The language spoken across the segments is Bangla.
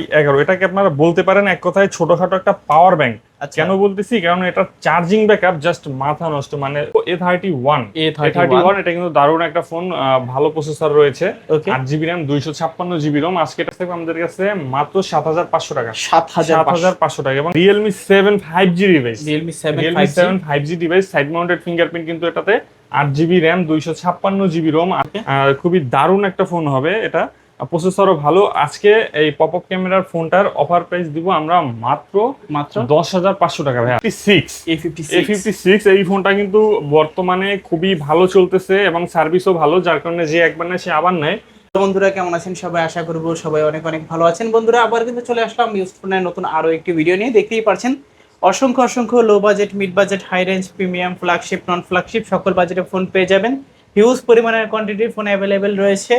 ওয়াই এগারো। এটাকে আপনারা বলতে পারেন এক কথায় ছোটখাটো একটা পাওয়ার ব্যাংক আচ্ছা। কেন বলতেছি? কারণ এটা চার্জিং ব্যাকআপ জাস্ট মাথা নষ্ট। মানে A thirty one A thirty one এটা কিন্তু দারুণ একটা ফোন ভালো প্রসেসর রয়েছে। আট জিবি র্যাম দুইশো ছাপ্পান্ন জিবি রোম আজকে এটা থাকবে আমাদের কাছে মাত্র সাত হাজার পাঁচশো টাকা। সাত হাজার পাঁচশো। টাকা। এবং Realme seven five G device Realme seven five G device side mounted fingerprint কিন্তু এটাতে আট জিবি র্যাম দুইশো ছাপ্পান্ন জিবি রোম খুবই দারুণ একটা ফোন হবে এটা। প্রসেসরও ভালো। আজকে এই পপ আপ ক্যামেরার ফোনটার অফার প্রাইস দিব আমরা মাত্র মাত্র? দশ হাজার পাঁচশো টাকা ভাই six A fifty A fifty six এই ফোনটা কিন্তু বর্তমানে খুবই ভালো চলতেছে এবং সার্ভিসও ভালো যার কারণে যে একবার নেয় সে আবার নেয়। বন্ধুরা কেমন আছেন? সবাই আশা করব সবাই অনেক অনেক ভালো আছেন। বন্ধুরা আবার কিন্তু চলে আসলাম ইউজফোনের নতুন আরও একটি ভিডিও নিয়ে। দেখতেই পারছেন অসংখ্য অসংখ্য low budget mid budget high range premium flagship non flagship সকল বাজেটে ফোন পেয়ে যাবেন। হিউজ পরিমাণের কোয়ান্টিটির ফোন অ্যাভেলেবেল রয়েছে।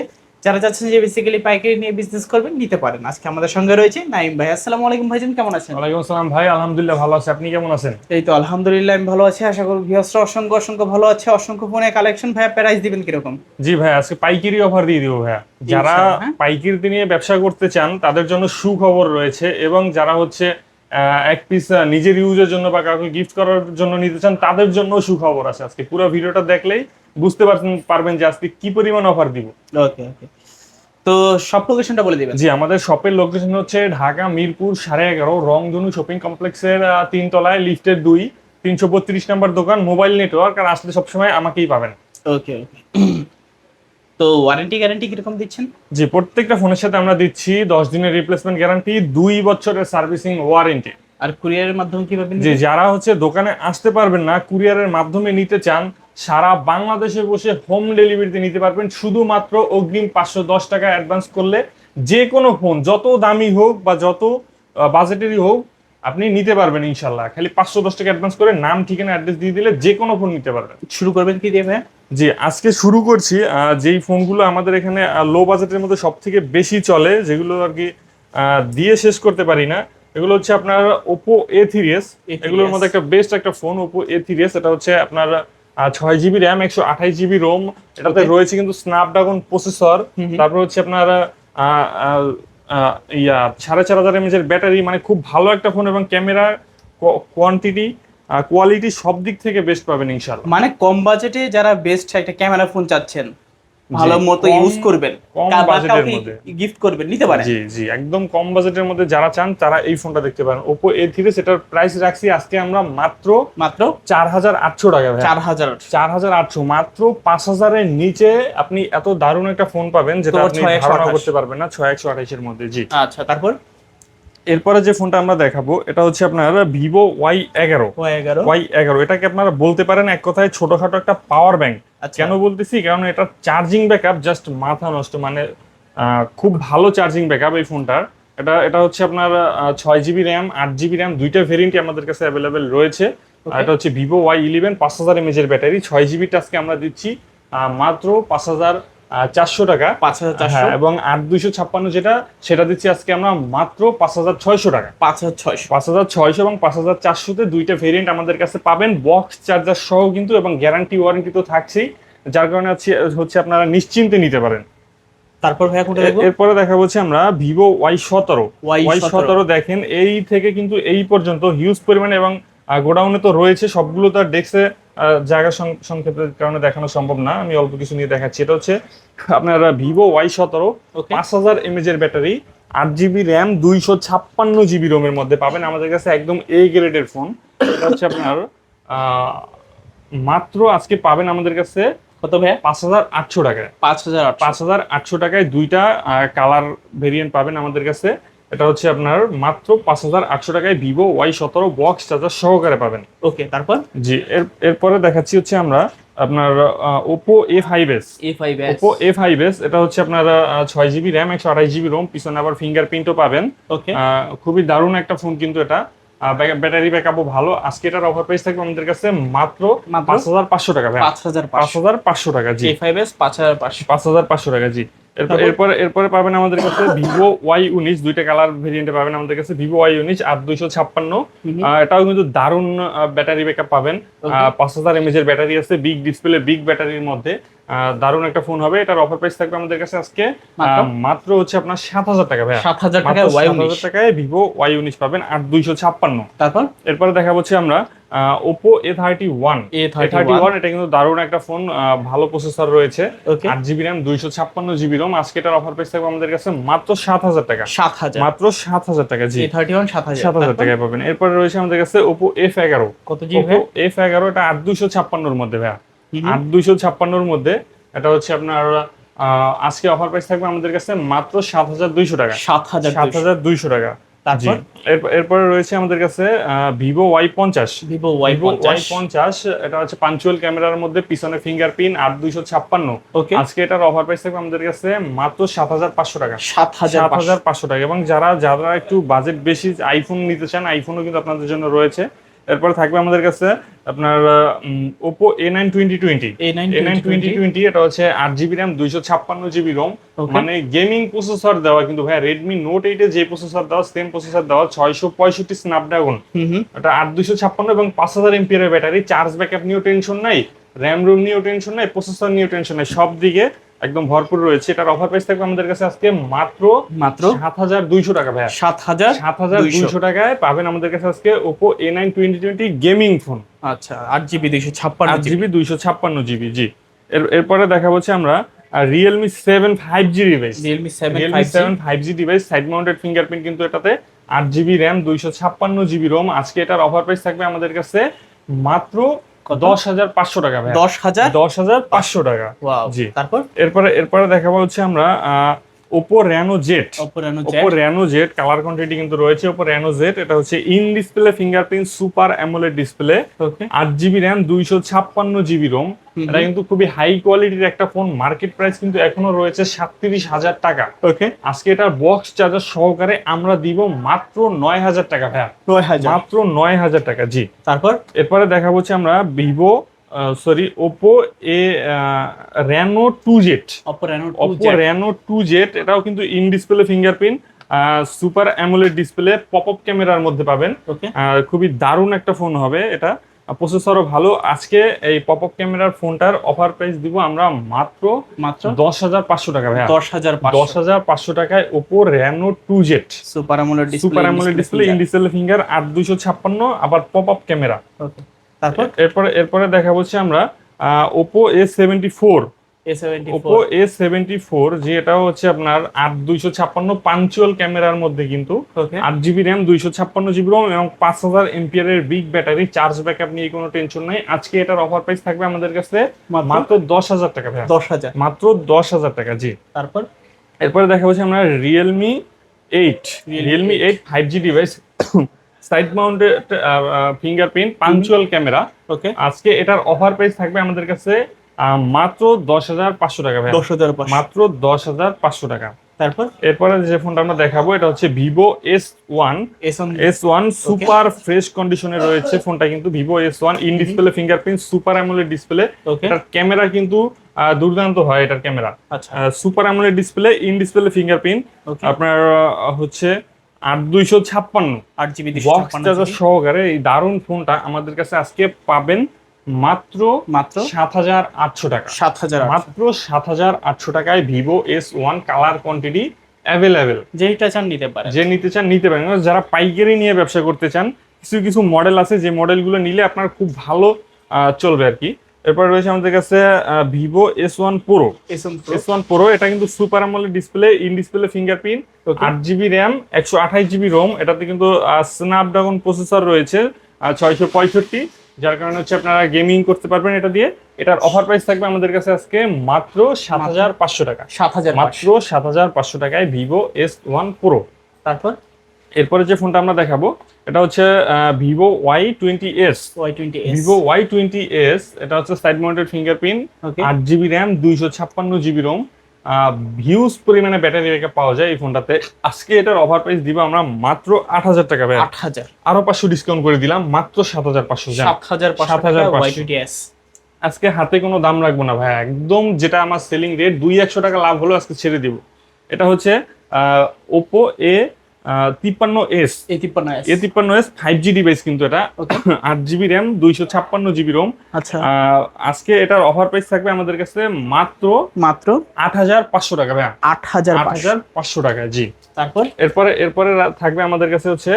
যারা চাচ্ছেন যে বেসিক্যালি পাইকারি নিয়ে বিজনেস করবেন নিতে পারেন। আজকে আমাদের সঙ্গে রয়েছে নাইম ভাই। আসসালামু আলাইকুম ভাইজান কেমন আছেন? ওয়ালাইকুম আসসালাম ভাই আলহামদুলিল্লাহ ভালো আছে। আপনি কেমন আছেন? এই তো আলহামদুলিল্লাহ আমি ভালো আছি। আশা করি ভিউয়ার্সরা অসংখ্য অসংখ্য ভালো আছে। অসংখ্য ফোনের কালেকশন ভাই প্রাইস দিবেন কীরকম? জি ভাই আজকে পাইকারি অফার দিয়ে দিব ভাইয়া। যারা হ্যাঁ। পাইকারি নিয়ে ব্যবসা করতে চান তাদের জন্য সুখবর রয়েছে এবং যারা হচ্ছে এক পিস নিজের ইউজের জন্য বা কাউকে গিফট করার জন্য নিতে চান তাদের জন্য সুখবর আছে। আজকে পুরো ভিডিওটা দেখলেই বুঝতে পারছেন পারবেন যে আজকে কি পরিমাণ অফার দিব। ওকে ওকে তো সব লোকেশনটা বলে দিবেন। জি আমাদের শপের লোকেশন হচ্ছে ঢাকা মিরপুর সাড়ে এগারো রংধনু শপিং কমপ্লেক্সের তিনতলায় লিফটের দুই তিনশো বত্রিশ নাম্বার দোকান মোবাইল নেটওয়ার্ক আর আসলে সবসময় আমাকেই পাবেন। ওকে ওকে তো ওয়ারেন্টি গ্যারান্টি কীরকম দিচ্ছেন? জি প্রত্যেকটা ফোনের সাথে আমরা দিচ্ছি দশ দিনের রিপ্লেসমেন্ট গ্যারান্টি দুই বছরের সার্ভিসিং ওয়ারেন্টি আর কুরিয়ারের মাধ্যমে কীভাবে যে যারা হচ্ছে দোকানে আসতে পারবেন না কুরিয়ারের মাধ্যমে নিতে চান সারা বাংলাদেশে বসে হোম ডেলিভারিতে নিতে পারবেন। শুধুমাত্র অগ্রিম পাঁচশো দশ টাকা অ্যাডভান্স করলে যে কোনো ফোন যত দামি হোক বা যত বাজেটেরই হোক আপনি নিতে পারবেন ইনশাল্লাহ। খালি পাঁচশো দশ টাকা অ্যাডভান্স করে নাম ঠিকানা অ্যাড্রেস দিয়ে দিলে যে কোনো ফোন নিতে পারবেন। শুরু করবেন কি দিয়ে ভাই জি আজকে শুরু করছি যেই ফোনগুলো আমাদের এখানে লো বাজেটের মধ্যে সব থেকে বেশি চলে যেগুলো আর কি দিয়ে শেষ করতে পারি না এগুলো হচ্ছে আপনার ওপো এ থ্রি এস এগুলোর মধ্যে একটা বেস্ট একটা phone Oppo A three S এটা হচ্ছে আপনার ছয় জিবি র্যাম একশো আঠাশ জিবি রোম এটাতে রয়েছে কিন্তু স্ন্যাপড্রাগন প্রসেসর। তারপর হচ্ছে আপনার ইয়া সাড়ে চার হাজার এমএজের ব্যাটারি মানে খুব ভালো একটা ফোন এবং ক্যামেরা কোয়ান্টিটি কোয়ালিটি সব দিক থেকে বেস্ট পাবেন ইনশাল্লাহ মানে কম বাজেটে যারা বেস্ট একটা ক্যামেরা ফোন চাচ্ছেন ভালো মতো ইউজ করবেন। কম বাজেটের মধ্যে। গিফট করবেন নিতে পারেন। জি জি একদম কম বাজেটের মধ্যে যারা চান তারা এই ফোনটা দেখতে পারেন। এ থ্রি সেটার প্রাইস রাখছি আজকে আমরা মাত্র মাত্র চার হাজার আটশো টাকা ভাই চার হাজার চার হাজার আটশো মাত্র পাঁচ হাজারের নিচে আপনি এত দারুণ একটা ফোন পাবেন যেটা আপনি ধারণা করতে পারবেন না ছয় একশো আঠাইশের মধ্যে জি। আচ্ছা তারপর? এরপরে যে ফোনটা আমরা দেখাবো এটা হচ্ছে আপনার ভিভো ওয়াই এগারো। ওয়াই এগারো। এটাকে আপনারা বলতে পারেন এক কথায় ছোটখাটো একটা পাওয়ার ব্যাংক আচ্ছা। কেন বলতেছি? কারণ এটা চার্জিং ব্যাকআপ জাস্ট মাথা নষ্ট মানে খুব ভালো চার্জিং ব্যাকআপ এই ফোনটার। এটা এটা হচ্ছে আপনার ছয় জিবি র্যাম আট জিবি র্যাম দুইটা ভেরিয়েন্টই আমাদের কাছে অ্যাভেলেবেল রয়েছে। আর এটা হচ্ছে ভিভো ওয়াই ইলেভেন পাঁচ হাজার এমএজের ব্যাটারি ছয় জিবিটা আজকে আমরা দিচ্ছি মাত্র পাঁচ হাজার চারশো টাকা। পাঁচ হাজার চারশো। হ্যাঁ এবং আট দুইশো ছাপ্পান্ন যেটা সেটা দিচ্ছি আজকে আমরা মাত্র পাঁচ হাজার ছয়শো টাকা। পাঁচ হাজার ছয়শো। পাঁচ হাজার ছয়শো এবং পাঁচ হাজার চারশোতে দুইটা ভেরিয়েন্ট আমাদের কাছে পাবেন। বক্স চার্জার সহ কিন্তু এবং গ্যারান্টি ওয়ারেন্টি তো থাকছেই। যার কারণে হচ্ছে আপনারা নিশ্চিন্তে নিতে পারেন। তারপর ভাইয়া কোনটা দেখব? এরপরে দেখা হচ্ছে আমরা ভিভো ওয়াই সতেরো। Y17 ওয়াই সতেরো দেখেন এই থেকে কিন্তু এই পর্যন্ত হিউজ পরিমাণে এবং গোডাউনে তো রয়েছে। সবগুলো তার ডেস্কে জায়গা সংক্ষেপের কারণে দেখানো সম্ভব না আমি অল্প কিছু নিয়ে দেখাচ্ছি। এটা হচ্ছে আপনার ভিভো ওয়াই সতেরো পাঁচ হাজার এমএজ এর ব্যাটারি আট জিবি র্যাম দুইশো ছাপ্পান্ন জিবি রোমের মধ্যে পাবেন। আমাদের কাছে একদম এ গ্রেডের ফোন। এটা হচ্ছে আপনার মাত্র আজকে পাবেন আমাদের কাছে কত ভাইয়া? পাঁচ হাজার আটশো টাকায়। পাঁচ হাজার পাঁচ হাজার আটশো টাকায় দুইটা কালার ভেরিয়েন্ট পাবেন আমাদের কাছে। এটা হচ্ছে আপনার মাত্র পাঁচ হাজার আটশো টাকায় ভিভো ওয়াই সতেরো বক্স চার্জার সহকারে পাবেন। ওকে তারপর? জি এর এরপরে দেখাচ্ছি হচ্ছে আমরা আপনার Oppo A five S Oppo A five S এটা হচ্ছে আপনার ছয় জিবি র্যাম একশো আঠাশ জিবি রোম পিছনে আবার ফিঙ্গারপ্রিন্টও পাবেন। ওকে। খুবই দারুণ একটা ফোন কিন্তু এটা। ব্যাটারি ব্যাকআপও ভালো। আজকে এটার অফার প্রাইস থাকবে আমাদের কাছে মাত্র? পাঁচ হাজার পাঁচশো টাকা পাঁচ হাজার পাঁচ পাঁচশো টাকা জি। ফাইভ এস পাঁচ হাজার পাঁচশো। পাঁচ হাজার পাঁচশো টাকা জি। এরপর এরপরে পাবেন আমাদের কাছে ভিভো ওয়াই উনিশ দুইটা কালার ভেরিয়েন্টে পাবেন আমাদের কাছে ভিভো ওয়াই উনিশ আর দুইশো ছাপ্পান্ন। এটাও কিন্তু দারুণ ব্যাটারি ব্যাকআপ পাবেন। পাঁচ হাজার এমএজ এর ব্যাটারি আছে বিগ ডিসপ্লে বিগ ব্যাটারির মধ্যে। দারুণ একটা ফোন হবে। এটার অফার প্রাইস থাকবে আমাদের কাছে আজকে। মাত্র? হচ্ছে আপনার সাত হাজার টাকা ভাইয়া। সাত হাজার টাকায় ওয়াই 7,000 উনিশ টাকায় ভিভো ওয়াই উনিশ পাবেন আর দুইশো ছাপ্পান্ন। তারপর? এরপরে দেখা হচ্ছে আমরা Oppo A thirty one A thirty A31 one এটা কিন্তু দারুণ একটা ফোন ভালো প্রসেসর রয়েছে। আট জিবি র্যাম দুইশো ছাপ্পান্ন জিবি রোম আজকে এটার অফার প্রাইস থাকবে আমাদের কাছে মাত্র সাত হাজার টাকা। সাত হাজার। মাত্র সাত হাজার টাকা জি। থার্টি ওয়ান সাত হাজার। সাত হাজার টাকায় পাবেন। এরপরে রয়েছে আমাদের কাছে ওপো এফ এগারো। কত জি ওপো এফ এগারো এটা আট দুইশো ছাপ্পান্নর মধ্যে ভাইয়া। দুইশো ছাপ্পান্নর মধ্যে এটা হচ্ছে আপনার আজকে অফার প্রাইস থাকবে আমাদের কাছে মাত্র সাত হাজার দুইশো টাকা। সাত হাজার সাত হাজার দুইশো। টাকা। তারপর এরপরে রয়েছে আমাদের কাছে ভিভো ওয়াই পঞ্চাশ। ভিভো ওয়াই পঞ্চাশ। এটা হচ্ছে পাঞ্চুয়াল ক্যামেরার মধ্যে পিছনে ফিঙ্গারপ্রিন্ট আট দুইশো ছাপ্পান্ন। ওকে আজকে এটার অফার প্রাইস থাকবে আমাদের কাছে মাত্র সাত হাজার পাঁচশো টাকা। সাত হাজার সাত হাজার পাঁচশো। টাকা। এবং যারা যারা একটু বাজেট বেশি আইফোন নিতে চান আইফোনও কিন্তু আপনাদের জন্য রয়েছে। এরপর থাকবে আমাদের কাছে আপনার Oppo A nine twenty twenty A nine twenty twenty এটা হচ্ছে আট জিবি র্যাম দুইশো ছাপ্পান্ন জিবি রোম মানে গেমিং প্রসেসর দেওয়া কিন্তু ভাই রেডমি নোট এইটে যে প্রসেসর দেওয়া সেম প্রসেসর দেওয়া ছয়শো পঁয়ষট্টি স্ন্যাপড্রাগন এটা আট দুইশো ছাপ্পান্ন এবং পাঁচ হাজার এমপিয়ারের ব্যাটারি। চার্জ ব্যাকআপ নিয়েও টেনশন নাই র্যাম রোম নিয়েও টেনশন নাই প্রসেসর নিয়েও টেনশন নাই সব দিকে একদম ভরপুর রয়েছে। এটার অফার প্রাইস থাকবে আমাদের কাছে আজকে মাত্র মাত্র সাত হাজার দুইশো টাকা ভাইয়া। সাত হাজার সাত হাজার দুইশো টাকায় পাবেন আমাদের কাছে আজকে Oppo A nine twenty twenty gaming phone আচ্ছা আট জিবি দুইশো ছাপ্পান্ন আট জিবি দুইশো ছাপ্পান্ন জিবি জি। এর এরপরে দেখা হচ্ছে আমরা Realme seven five G device Realme seven five G device side mounted fingerprint কিন্তু এটাতে আট জিবি র্যাম দুইশো ছাপ্পান্ন জিবি রোম আজকে এটার অফার প্রাইস থাকবে আমাদের কাছে মাত্র? দশ হাজার পাঁচশো টাকা দশ হাজার? দশ হাজার পাঁচশো টাকা। জি। তারপর? এরপরে এরপরে দেখাবো হচ্ছে আমরা Oppo Reno Z Oppo Reno Z colour quantity কিন্তু রয়েছে ওপো র্যানো জেড এটা হচ্ছে in display fingerprint super AMOLED display আট জিবি র্যাম দুইশো ছাপ্পান্ন জিবি রোম এটা কিন্তু খুবই হাই কোয়ালিটির একটা ফোন মার্কেট প্রাইস কিন্তু এখনও রয়েছে সাতত্রিশ হাজার টাকা। ওকে আজকে এটার বক্স চার্জার সহকারে আমরা দিব মাত্র নয় হাজার টাকা ভাইয়া। নয় হাজার। মাত্র নয় হাজার টাকা জি। তারপর? এরপরে দেখা হচ্ছে আমরা Vivo sorry Oppo A Reno two Z Oppo Reno two Z এটাও কিন্তু in display fingerprint super AMOLED display pop up ক্যামেরার মধ্যে পাবেন। খুবই দারুণ একটা ফোন হবে এটা। প্রসেসরও ভালো। আজকে এই পপ আপ ক্যামেরার ফোনটার অফার প্রাইস দিব আমরা মাত্র মাত্র? দশ হাজার পাঁচশো টাকা ভাইয়া। দশ হাজার দশ হাজার পাঁচশো টাকায় Oppo Reno two Z super display super AMOLED display in display finger আট দুইশো ছাপ্পান্ন আবার পপ আপ ক্যামেরা ওকে তারপর? এরপরে এরপরে দেখা হচ্ছে আমরা Oppo A seventy four Oppo A seventy four যে এটা হচ্ছে আপনার আট দুইশো ছাপ্পান্ন পাঞ্চুয়াল ক্যামেরার মধ্যে কিন্তু আট জিবি র্যাম দুইশো ছাপ্পান্ন জিবি রোম এবং পাঁচ হাজার এমপিয়ারের বিগ ব্যাটারি চার্জ ব্যাকআপ নিয়ে কোনো টেনশন নেই। আজকে এটার অফার প্রাইস থাকবে আমাদের কাছে মাত্র? দশ হাজার টাকা দশ হাজার। মাত্র দশ হাজার টাকা জি। তারপর? এরপরে দেখা হচ্ছে আমরা Realme eight Realme eight five G device side mounted fingerprint punch hole camera. Okay. আজকে এটার অফার প্রাইস থাকবে আমাদের কাছে মাত্র দশ হাজার পাঁচশো টাকা ভাই দশ হাজার মাত্র দশ হাজার পাঁচশো টাকা। তারপর? এরপরে যে ফোনটা আমরা দেখাবো এটা হচ্ছে Vivo S one S one super fresh কন্ডিশনে রয়েছে ফোনটা কিন্তু Vivo S one in display fingerprint super AMOLED display এটার ক্যামেরা কিন্তু দুর্দান্ত হয় এটার ক্যামেরা আচ্ছা। Super AMOLED display in display fingerprint আপনার হচ্ছে আট দুইশো ছাপ্পান্ন আট জিবি বক্স চার্জার সহকারে এই দারুণ ফোনটা আমাদের কাছে আজকে পাবেন মাত্র মাত্র? সাত হাজার আটশো টাকা। সাত হাজার আটশো। মাত্র সাত হাজার আটশো টাকায় Vivo S one colour quantity available. যেইটা চান নিতে পারেন। যে নিতে চান নিতে পারেন। যারা পাইকারি নিয়ে ব্যবসা করতে চান কিছু কিছু মডেল আছে যে মডেলগুলো নিলে আপনার খুব ভালো চলবে আর কি। এরপর রয়েছে আমাদের কাছে Vivo S one pro S one pro এটা কিন্তু super AMOLED display in display fingerprint. আট জিবি র্যাম একশো আঠাশ জিবি রোম এটাতে কিন্তু স্ন্যাপড্রাগন প্রসেসর রয়েছে ছয়শো পঁয়ষট্টি যার কারণে হচ্ছে আপনারা গেমিং করতে পারবেন এটা দিয়ে। এটার অফার প্রাইস থাকবে আমাদের কাছে আজকে মাত্র সাত হাজার পাঁচশো টাকা। সাত হাজার মাত্র সাত হাজার পাঁচশো টাকায় ভিভো এস ওয়ান প্রো তারপর? এরপরে যে ফোনটা আমরা দেখাবো এটা হচ্ছে Vivo Y twenty S Y twenty Vivo Y twenty S এটা হচ্ছে সাইড মাউন্টেড ফিঙ্গারপ্রিন্ট আট জিবি র্যাম দুইশো ছাপ্পান্ন জিবি রোম ভিউজ পরিমাণে ব্যাটারি ব্যাকআপ পাওয়া যায় এই ফোনটাতে। আজকে এটার অফার প্রাইস দিব আমরা মাত্র আট হাজার টাকা ভাই আট হাজার। আরও পাঁচশো ডিসকাউন্ট করে দিলাম মাত্র সাত হাজার পাঁচশো সাত হাজার পাঁচশো টাকা 7,500 ওয়াই টোয়েন্টি এস আজকে হাতে কোনো দাম রাখব না ভাই একদম যেটা আমার সেলিং রেট দুই একশো টাকা লাভ হলো আজকে ছেড়ে দিব। এটা হচ্ছে ওপো এ তিপ্পান্ন এস এ তিপ্পান্ন এস ফাইভ জি ডিভাইস কিন্তু এটা। আট জিবি র্যাম দুইশো ছাপ্পান্ন জিবি রোম আচ্ছা। আজকে এটার অফার প্রাইস থাকবে আমাদের কাছে মাত্র মাত্র? আট হাজার পাঁচশো টাকা ভাইয়া। আট হাজার আট হাজার পাঁচশো টাকা জি। তারপর? এরপরে এরপরে থাকবে আমাদের কাছে হচ্ছে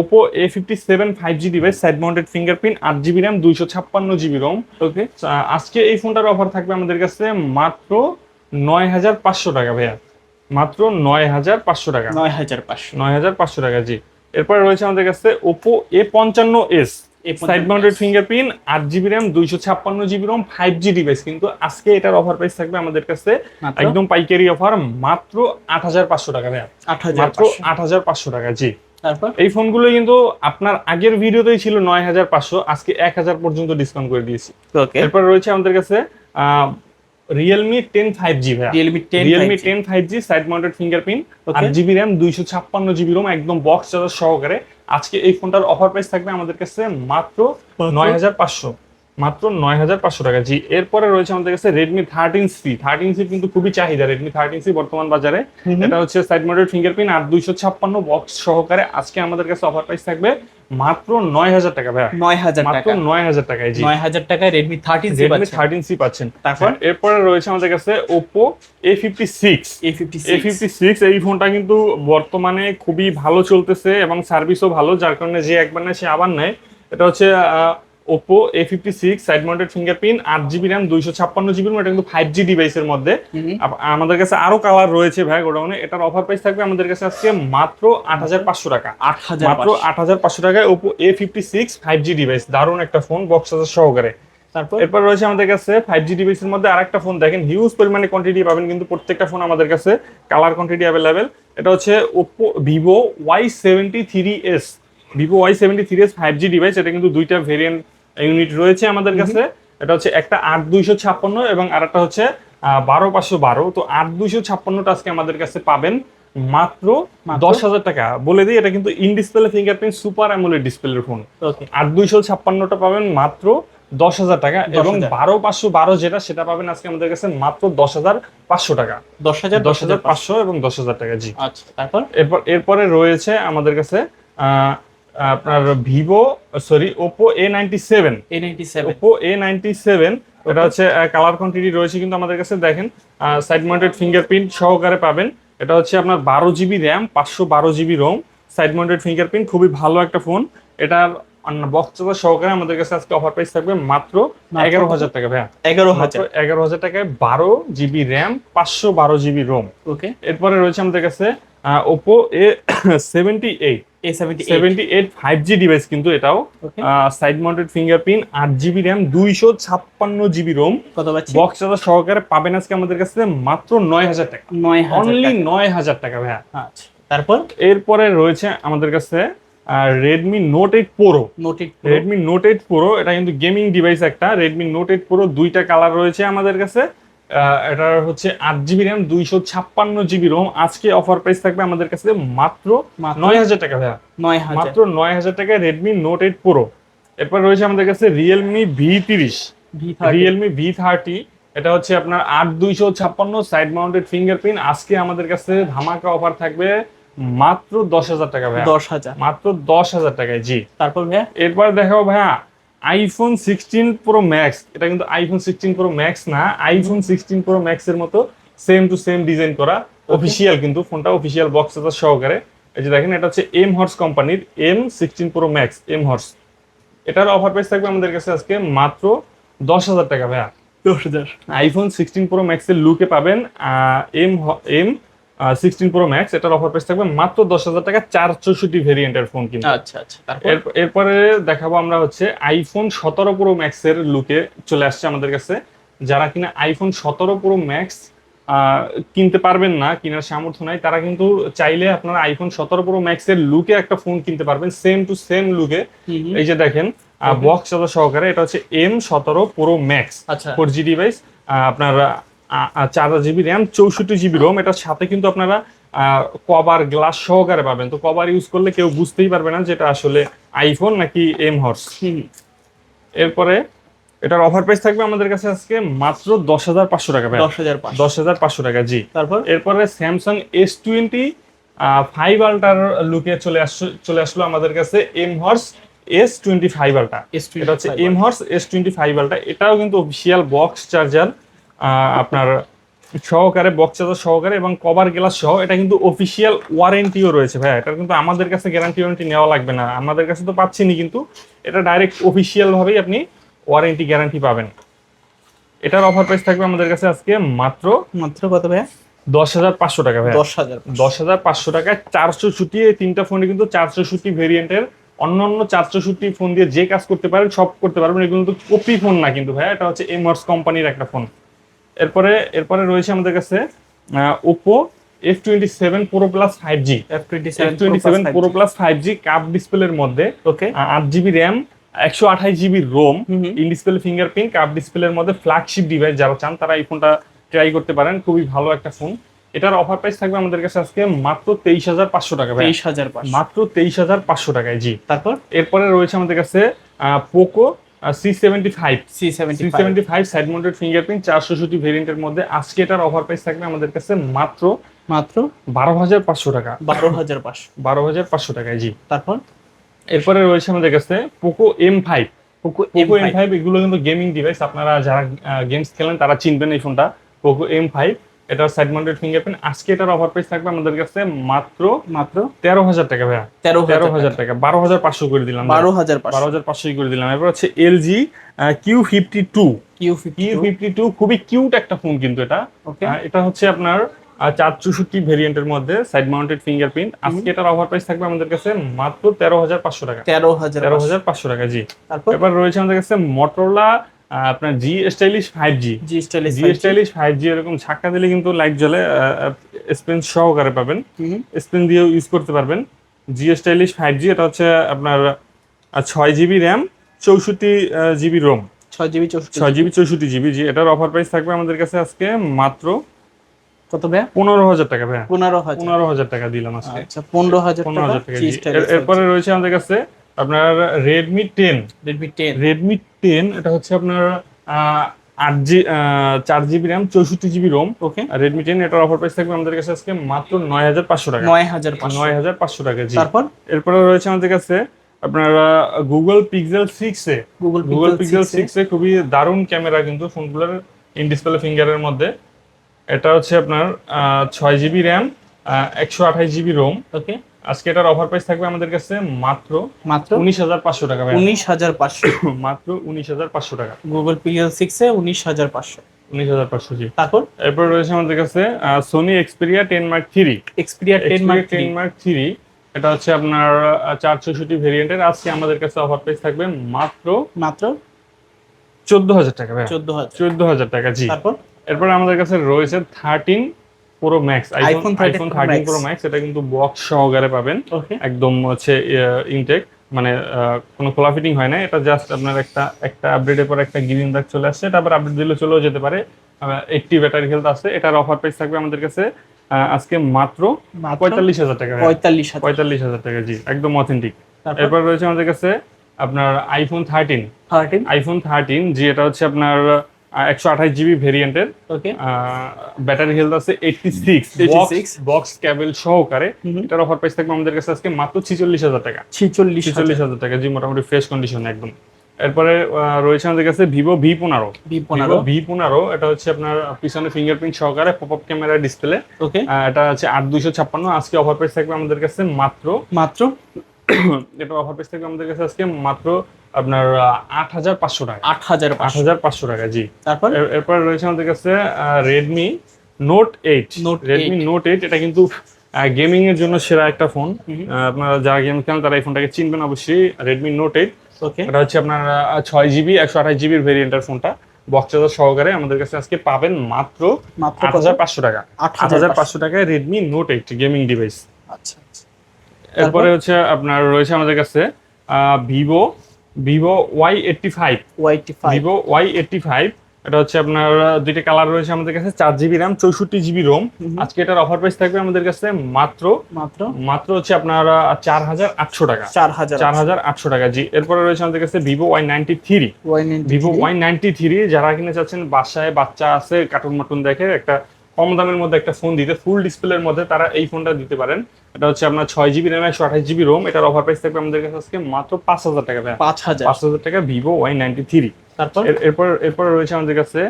Oppo A fifty seven five G device side mounted fingerprint আট জিবি র্যাম দুইশো ছাপ্পান্ন জিবি রোম ওকে আজকে এই ফোনটার অফার থাকবে আমাদের কাছে মাত্র নয় হাজার পাঁচশো টাকা ভাইয়া। মাত্র নয় হাজার পাঁচশো টাকা। নয় হাজার পাঁচশো। নয় হাজার পাঁচশো টাকা জি। এরপরে রয়েছে আমাদের কাছে ওপো এ পঞ্চান্ন এস সাইড মাউন্টেড ফিঙ্গারপ্রিন্ট আট জিবি র্যাম দুইশো ছাপ্পান্ন GB ROM five G device কিন্তু আজকে এটার অফার প্রাইস থাকবে আমাদের কাছে একদম পাইকারি অফার মাত্র আট হাজার পাঁচশো টাকা ভাইয়া। মাত্র আট হাজার পাঁচশো টাকা জি। এই ফোনগুলো কিন্তু আপনার আগের ভিডিওতেই ছিল নয় হাজার পাঁচশো আজকে এক হাজার পর্যন্ত ডিসকাউন্ট করে দিয়েছি। এরপর রয়েছে আমাদের কাছে রিয়েলমি টেন ফাইভ জি ভাই Realme ten Realme ten five G side mounted fingerprint. আট জিবি র্যাম দুইশো ছাপ্পান্ন জিবি রোম একদম বক্স চার্জার সহকারে। আজকে এই ফোনটার অফার প্রাইস থাকবে আমাদের কাছে মাত্র নয় হাজার পাঁচশো। মাত্র নয় হাজার পাঁচশো টাকা। জি এরপরে রয়েছে আমাদের কাছে Redmi thirteen C thirteen C কিন্তু খুবই চাহিদা। রেডমি থার্টিন সি বর্তমান বাজারে। এটা হচ্ছে সাইড মাউন্টেড ফিঙ্গারপ্রিন্ট আর দুইশো ছাপ্পান্ন বক্স সহকারে আজকে আমাদের কাছে অফার প্রাইস থাকবে মাত্র নয় হাজার টাকা ভাইয়া। নয় হাজার মাত্র নয় হাজার টাকায় জি। নয় হাজার টাকায় Redmi thirteen Redmi thirteen C পাচ্ছেন। তারপর? হ্যাঁ, এরপরে রয়েছে আমাদের কাছে Oppo A fifty six A fifty A fifty six এই ফোনটা কিন্তু বর্তমানে খুবই ভালো চলতেছে এবং সার্ভিসও ভালো যার কারণে যে একবার নেয় সে আবার নেয়। এটা হচ্ছে Oppo A fifty six side mounted fingerprint আট জিবি র্যাম দুইশো ছাপ্পান্ন জিবি এটা কিন্তু ফাইভ জি ডিভাইসের মধ্যে। আমাদের কাছে আরও কালার রয়েছে ভাই গোডাউনে। এটার অফার প্রাইস থাকবে আমাদের কাছে আজকে মাত্র আট হাজার পাঁচশো টাকা। আট হাজার মাত্র আট হাজার পাঁচশো টাকায় Oppo A fifty six five G device দারুণ একটা ফোন বক্স সহকারে। তারপর? এরপর রয়েছে আমাদের কাছে ফাইভ জি ডিভাইসের মধ্যে আরেকটা ফোন দেখেন হিউজ পরিমাণে কোয়ান্টিটি পাবেন কিন্তু প্রত্যেকটা ফোন আমাদের কাছে কালার কোয়ান্টিটি অ্যাভেলেবেল এটা হচ্ছে Oppo Vivo Y seventy three S Vivo Y seventy three S five G device এটা কিন্তু দুইটা ভেরিয়েন্ট ইউনিট রয়েছে আমাদের কাছে। এটা হচ্ছে একটা আট দুইশো ছাপ্পান্ন এবং আরেকটা হচ্ছে বারো পাঁচশো বারো। তো আট দুইশো ছাপ্পান্নটা আজকে আমাদের কাছে পাবেন মাত্র? দশ হাজার টাকা। বলে দিই এটা কিন্তু in display fingerprint super AMOLED ডিসপ্লের ফোন। আট দুইশো ছাপ্পান্নটা পাবেন মাত্র দশ হাজার টাকা এবং বারো পাঁচশো বারো যেটা সেটা পাবেন আজকে আমাদের কাছে মাত্র দশ হাজার পাঁচশো টাকা। দশ হাজার দশ হাজার পাঁচশো এবং দশ হাজার টাকা জি। আচ্ছা তারপর? এরপর এরপরে রয়েছে আমাদের কাছে আহ, আপনার Vivo sorry Oppo A ninety seven A ninety seven Oppo A ninety seven এটা হচ্ছে কালার কোয়ান্টিটি রয়েছে কিন্তু আমাদের কাছে দেখেন সাইড মাউন্টেড ফিঙ্গারপ্রিন্ট সহকারে পাবেন। এটা হচ্ছে আপনার বারো জিবি র্যাম পাঁচশো বারো GB ROM side mounted fingerprint খুবই ভালো একটা ফোন এটার বক্স চার্জার সহকারে আমাদের কাছে আজকে অফার প্রাইস থাকবে মাত্র মাত্র এগারো হাজার টাকা ভাইয়া। এগারো হাজার। এগারো হাজার টাকায় বারো জিবি র্যাম পাঁচশো বারো জিবি রোম ওকে এরপরে রয়েছে আমাদের কাছে Oppo A seventy eight A seventy seventy eight five G device কিন্তু এটাও সাইড মাউন্টেড ফিঙ্গারপ্রিন্ট আট জিবি র্যাম দুইশো ছাপ্পান্ন জিবি রোম কত পাচ্ছি? বক্স চার্জার সহকারে পাবেন আজকে আমাদের কাছে মাত্র নয় হাজার টাকা। নয় হাজার অনলি টাকা। নয় হাজার টাকা ভাইয়া। আচ্ছা তারপর? এরপরে রয়েছে আমাদের কাছে Redmi note eight pro Redmi note eight pro এটা কিন্তু গেমিং ডিভাইস একটা। রেডমি নোট এইট প্রো দুইটা কালার রয়েছে আমাদের কাছে। আহ, এটার হচ্ছে আট জিবি র্যাম দুইশো ছাপ্পান্ন জিবি রোম আজকে অফার প্রাইস থাকবে আমাদের কাছে মাত্র? নয় হাজার টাকা ভাইয়া। নয় হাজার। মাত্র নয় হাজার টাকায় রেডমি নোট এইট প্রো এরপর রয়েছে আমাদের কাছে রিয়েলমি ভি তিরিশ। রিয়েলমি ভি থার্টি এটা হচ্ছে আপনার আট দুইশো ছাপ্পান্ন সাইড মাউন্টেড ফিঙ্গারপ্রিন্ট আজকে আমাদের কাছে ধামাকা অফার থাকবে মাত্র দশ হাজার টাকা ভাইয়া। দশ হাজার। মাত্র দশ হাজার টাকায় জি। তারপর ভাইয়া? এরপর দেখাবো ভাইয়া আইফোন সিক্সটিন প্রো ম্যাক্স এটা কিন্তু আইফোন সিক্সটিন প্রো ম্যাক্স না আইফোন সিক্সটিন প্রো ম্যাক্স এর মতো সেম টু সেম ডিজাইন করা অফিসিয়াল কিন্তু ফোনটা অফিসিয়াল বক্স সহকারে। এই যে দেখেন এটা হচ্ছে এম হর্স কোম্পানির M sixteen pro max M Horse এটার অফার প্রাইস থাকবে আমাদের কাছে আজকে মাত্র দশ হাজার টাকা ভাইয়া। দশ হাজার। আইফোন সিক্সটিন প্রো ম্যাক্সের লুকে পাবেন M M sixteen pro max এটার অফার প্রাইস থাকবে মাত্র দশ হাজার টাকা চার চৌষট্টি ভেরিয়েন্টের ফোন কিন্তু। আচ্ছা আচ্ছা এরপরে দেখাবো আমরা হচ্ছে আইফোন সতেরো প্রো ম্যাক্সের লুকে চলে আসছে আমাদের কাছে। যারা কিনা আইফোন সতেরো প্রো ম্যাক্স কিনতে পারবেন না কেনার সামর্থ্য নাই তারা কিন্তু চাইলে আপনারা আইফোন সতেরো প্রো ম্যাক্সের লুকে একটা ফোন কিনতে পারবেন সেম টু সেম লুকে। এই যে দেখেন বক্স সহকারে এটা হচ্ছে এম সতেরো প্রো ম্যাক্স আচ্ছা। ফোর জি ডিভাইস আপনার চার জিবি র্যাম চৌষট্টি জিবি রোম। এটার সাথে কিন্তু আপনারা কভার গ্লাস সহকারে পাবেন। তো কভার ইউজ করলে কেউ বুঝতেই পারবে না যেটা আসলে আইফোন নাকি এম হর্স। এরপরে এটার অফার প্রাইস থাকবে আমাদের কাছে আজকে মাত্র দশ হাজার পাঁচশো টাকা দশ হাজার দশ হাজার পাঁচশো টাকা জি। তারপর? এরপরে Samsung S twenty five ultra লুকে চলে আসলো চলে আসলো আমাদের কাছে M Horse S twenty five ultra S25 এটা হচ্ছে M Horse S twenty five ultra এটাও কিন্তু অফিসিয়াল বক্স চার্জার আপনার সহকারে বক্স চার্জার সহকারে এবং কভার গ্লাস সহ এটা কিন্তু অফিসিয়াল ওয়ারেন্টিও রয়েছে ভাই এটা কিন্তু আমাদের কাছে গ্যারান্টি ওয়ারেন্টি নেওয়া লাগবে না। আমাদের কাছে তো পাচ্ছিনি কিন্তু। এটা ডাইরেক্ট অফিসিয়াল ভাবেই আপনি ওয়ারেন্টি গ্যারান্টি পাবেন। এটার অফার প্রাইস থাকবে আমাদের কাছে আজকে মাত্র মাত্র কত ভাইয়া? দশ হাজার পাঁচশো টাকা ভাই দশ হাজার দশ হাজার পাঁচশো টাকায় চারশো ছুটি এই তিনটা ফোনে কিন্তু চারশো ছুটি ভেরিয়েন্টের অন্যান্য চারশো ছুটি ফোন দিয়ে যে কাজ করতে পারেন সব করতে পারবেন। এগুলো কিন্তু কপি ফোন না কিন্তু ভাই এটা হচ্ছে এমার্স কোম্পানির একটা ফোন এরপরে এরপরে রয়েছে আমাদের কাছে Oppo F twenty seven pro plus five G F twenty seven pro plus five G curve ডিসপ্লের মধ্যে ওকে আট জিবি র্যাম একশো আঠাশ GB ROM. In display fingerprint curve ডিসপ্লের মধ্যে ফ্ল্যাগশিপ ডিভাইস যারা চান তারা এই ফোনটা ট্রাই করতে পারেন খুবই ভালো একটা ফোন এটার অফার প্রাইস থাকবে আমাদের কাছে আজকে মাত্র তেইশ হাজার পাঁচশো টাকা তেইশ হাজার মাত্র তেইশ হাজার পাঁচশো টাকায় জি। তারপর? এরপরে রয়েছে আমাদের কাছে Poco C seventy five C seventy C seventy five side mounted fingerprint চারশো সুটি ভেরিয়েন্টের মধ্যে আজকে এটার অফার প্রাইস থাকবে আমাদের কাছে মাত্র মাত্র বারো হাজার পাঁচশো টাকা। বারো হাজার পাঁচশো। বারো হাজার পাঁচশো টাকায় জি। তারপর? এরপরে রয়েছে আমাদের কাছে Poco M five Poco Poco M five এগুলো কিন্তু গেমিং ডিভাইস আপনারা যারা গেমস খেলেন তারা চিনবেন এই ফোনটা পোকো এম ফাইভ এটার সাইড মাউন্টেড ফিঙ্গারপ্রিন্ট আজকে এটার অফার প্রাইস থাকবে আমাদের কাছে মাত্র মাত্র? তেরো হাজার টাকা ভাইয়া। তেরো তেরো হাজার টাকা। বারো হাজার পাঁচশো করে দিলাম বারো হাজার বারো হাজার পাঁচশোই করে দিলাম। এরপর হচ্ছে LG Q fifty two Q fifty Q fifty two খুবই কিউট একটা ফোন কিন্তু এটা। এটা হচ্ছে আপনার চার চৌষট্টি ভেরিয়েন্টের মধ্যে সাইড মাউন্টেড ফিঙ্গারপ্রিন্ট আজকে এটার অফার প্রাইস থাকবে আমাদের কাছে মাত্র তেরো হাজার পাঁচশো টাকা। তেরো হাজার তেরো হাজার পাঁচশো টাকা জি। তারপর? এবার রয়েছে আমাদের কাছে মোটরোলা আপনার G stylish five G G stylish G stylish five G এরকম ধাক্কা দিলে কিন্তু লাইট জ্বলে স্পেন সহকারে পাবেন। স্পেন দিয়েও ইউজ করতে পারবেন। জি স্টাইলিশ ফাইভ জি এটা হচ্ছে আপনার ছয় জিবি র্যাম চৌষট্টি জিবি রোম ছয় জিবি চৌষট্টি ছয় জিবি চৌষট্টি জিবি জি এটার অফার প্রাইস থাকবে আমাদের কাছে আজকে মাত্র কত ভাইয়া? পনেরো হাজার টাকা ভাইয়া। পনেরো হাজার। পনেরো হাজার টাকা দিলাম আজকে। আচ্ছা পনেরো হাজার পনেরো হাজার টাকা এরপরে রয়েছে আমাদের কাছে আপনার Redmi ten Redmi ten Redmi ten এটা হচ্ছে আপনার আট জি চার জিবি র্যাম চৌষট্টি GB ROM okay Redmi ten এটার অফার প্রাইস থাকবে আমাদের কাছে আজকে মাত্র নয় হাজার পাঁচশো টাকা। নয় হাজার নয় হাজার পাঁচশো টাকা জি। তারপর? এরপরে রয়েছে আমাদের কাছে আপনার Google Pixel six A. Google Google Pixel six A. খুবই দারুণ ক্যামেরা কিন্তু ফোনগুলোর ইন ডিসপ্লে ফিঙ্গারের মধ্যে। এটা হচ্ছে আপনার আহ, ছয় জিবি র্যাম একশো আঠাশ জিবি রোম। ওকে। আজকে এটার অফার প্রাইস থাকবে আমাদের কাছে মাত্র মাত্র? উনিশ হাজার পাঁচশো টাকা উনিশ হাজার পাঁচশো। মাত্র উনিশ হাজার পাঁচশো টাকা। গুগল পিএল সিক্সে উনিশ হাজার পাঁচশো। উনিশ হাজার পাঁচশো জি। তারপর? এরপর রয়েছে আমাদের কাছে Sony Xperia ten Mark three Xperia ten Mark ten Mark three এটা হচ্ছে আপনার চার চৌষট্টি ভেরিয়েন্টের আজকে আমাদের কাছে অফার প্রাইস থাকবে মাত্র মাত্র? চোদ্দ হাজার টাকা চোদ্দ হাজার। চোদ্দ হাজার টাকা জি। তারপর? এরপর আমাদের কাছে রয়েছে thirteen Pro Max iPhone iPhone thirteen Pro Max এটা কিন্তু বক্স সহকারে পাবেন। একদম হচ্ছে ইনটেক মানে কোনো খোলা ফিটিং হয় না এটা জাস্ট আপনার একটা একটা আপডেটের পর একটা গ্রিন দাগ চলে আসছে। তারপর আপডেট দিলে চলেও যেতে পারে। এইটটি ব্যাটারি হেলথ আছে। এটার অফার প্রাইস থাকবে আমাদের কাছে আজকে মাত্র পঁয়তাল্লিশ হাজার টাকা। পঁয়তাল্লিশ হাজার। পঁয়তাল্লিশ হাজার টাকা জি একদম অথেন্টিক তারপর? এরপর রয়েছে আমাদের কাছে আপনার iPhone thirteen thirteen iPhone thirteen G এটা হচ্ছে আপনার একশো আঠাশ জিবি ভেরিয়েন্টের ব্যাটারি হেলথ আছে এইটটি সিক্স বক্স ক্যাবেল সহকারে। এটার অফার প্রাইস থাকবে আমাদের কাছে আজকে মাত্র ছিচল্লিশ হাজার টাকা। ছিচল্লিশ ছিচল্লিশ হাজার টাকা জি মোটামুটি ফ্রেশ কন্ডিশন একদম। এরপরে রয়েছে আমাদের কাছে ভিভো ভি পনেরো। ভিভো ভি পনেরো এটা হচ্ছে আপনার পিছনে ফিঙ্গারপ্রিন্ট সহকারে pop up camera display okay এটা হচ্ছে আট দুইশো ছাপ্পান্ন আজকে অফার প্রাইস থাকবে আমাদের কাছে মাত্র। মাত্র। এটা অফার প্রাইস থাকবে আমাদের কাছে আজকে মাত্র আপনার আট হাজার পাঁচশো টাকা। আট হাজার আট হাজার পাঁচশো টাকা জি। তারপর? এর- এরপর রয়েছে আমাদের কাছে Redmi Note eight Redmi Note eight এটা কিন্তু গেমিং এর জন্য সেরা একটা ফোন। আপনারা যারা গেম খেলেন তারা এই ফোনটাকে চিনবেন অবশ্যই রেডমি নোট এইট ওকে এটা হচ্ছে আপনার ছয় জিবি একশো আঠাশ জিবির ভেরিয়েন্টের ফোনটা বক্স চার্জার সহকারে আমাদের কাছে আজকে পাবেন মাত্র আট হাজার পাঁচশো টাকা। আট হাজার পাঁচশো। টাকায় Redmi Note eight gaming device আচ্ছা আচ্ছা। এরপরে হচ্ছে আপনার রয়েছে আমাদের কাছে Vivo Vivo Y eighty five Vivo Y eighty five এটা হচ্ছে আপনার দুইটা কালার রয়েছে আমাদের কাছে চার জিবি র্যাম চৌষট্টি জিবি রোম আজকে এটার অফার প্রাইস থাকবে আমাদের কাছে মাত্র মাত্র? মাত্র হচ্ছে আপনার চার হাজার আটশো টাকা। চার হাজার চার হাজার আটশো টাকা। জি এরপরে রয়েছে আমাদের কাছে Vivo Y ninety three Vivo Y ninety three যারা কিনে চাচ্ছেন বাসায় বাচ্চা আছে কার্টুন মাটুন দেখে একটা কম দামের মধ্যে একটা ফোন দিতে ফুল ডিসপ্লের মধ্যে তারা এই ফোনটা দিতে পারেন। এটা হচ্ছে আপনার ছয় জিবি র্যাম একশো আঠাশ জিবি রোম এটার অফার প্রাইস থাকবে আমাদের কাছে আজকে মাত্র পাঁচ হাজার টাকা পাঁচ হাজার। পাঁচ হাজার টাকা ভিভো ওয়াই নাইনটি থ্রি তারপর? এরপর এরপর রয়েছে আমাদের কাছে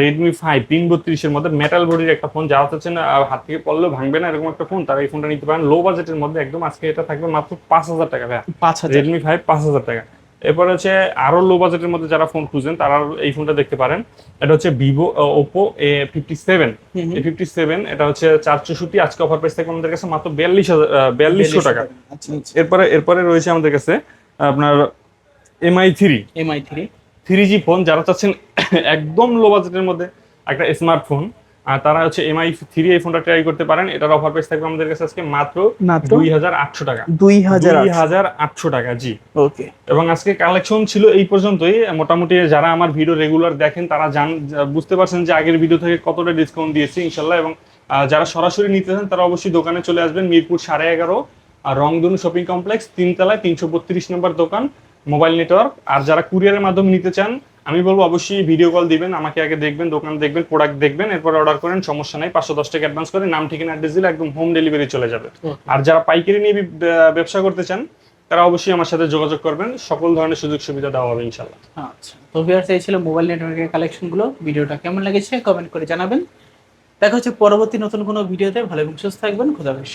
রেডমি ফাইভ তিন বত্রিশের মধ্যে মেটাল বডির একটা ফোন যারা চাচ্ছেন হাত থেকে পড়লেও ভাঙবে না এরকম একটা ফোন তারা এই ফোনটা নিতে পারেন। লো বাজেটের মধ্যে একদম আজকে এটা থাকবে মাত্র পাঁচ হাজার টাকা ভাই পাঁচ হাজার। রেডমি ফাইভ পাঁচ হাজার টাকা। এরপর হচ্ছে আরও লো বাজেটের মধ্যে যারা ফোন খুঁজেন তারা এই ফোনটা দেখতে পারেন। এটা হচ্ছে Vivo Oppo A fifty seven. A fifty seven এটা হচ্ছে চার চৌষট্টি আজকে অফার প্রাইস থাকবে আমাদের কাছে মাত্র বিয়াল্লিশ হাজার বিয়াল্লিশশো টাকা। আচ্ছা আচ্ছা। এরপরে এরপরে রয়েছে আমাদের কাছে আপনার Mi three Mi three three G phone যারা চাচ্ছেন একদম লো বাজেটের মধ্যে একটা স্মার্টফোন আর তারা হচ্ছে এমআই থ্রি এই ফোনটা ট্রাই করতে পারেন। এটার অফার প্রাইস থাকবে আমাদের কাছে আজকে মাত্র দুই হাজার আটশো টাকা। দুই হাজার আটশো। টাকা জি। ওকে। এবং আজকে কালেকশন ছিল এই পর্যন্তই। মোটামুটি যারা আমার ভিডিও রেগুলার দেখেন তারা জান বুঝতে পারছেন যে আগের ভিডিও থেকে কতটা ডিসকাউন্ট দিয়েছি ইনশাল্লাহ। এবং যারা সরাসরি নিতে চান তারা অবশ্যই দোকানে চলে আসবেন। মিরপুর সাড়ে এগারো আর রংধনু শপিং কমপ্লেক্স তিনতলায় তিনশো বত্রিশ নম্বর দোকান মোবাইল নেটওয়ার্ক আর যারা কুরিয়ারের মাধ্যমে নিতে চান আমি বলব অবশ্যই ভিডিও কল দিবেন আমাকে আগে দেখবেন দোকান দেখবেন প্রোডাক্ট দেখবেন এরপর অর্ডার করেন সমস্যা নাই পাঁচশো দশ টাকা অ্যাডভান্স করে নাম ঠিকানা অ্যাড্রেস দিলে একদম হোম ডেলিভারি চলে যাবে। আর যারা পাইকারি নিয়ে ব্যবসা করতে চান তারা অবশ্যই আমার সাথে যোগাযোগ করবেন সকল ধরনের সুযোগ সুবিধা দেওয়া হবে ইনশাল্লাহ আচ্ছা তো ভিউয়ার্স এই ছিল মোবাইল নেটওয়ার্কের কালেকশনগুলো ভিডিওটা কেমন লেগেছে কমেন্ট করে জানাবেন। দেখা হচ্ছে পরবর্তী নতুন কোনো ভিডিওতে ভালো এবং সুস্থ থাকবেন খুদা হাফেজ।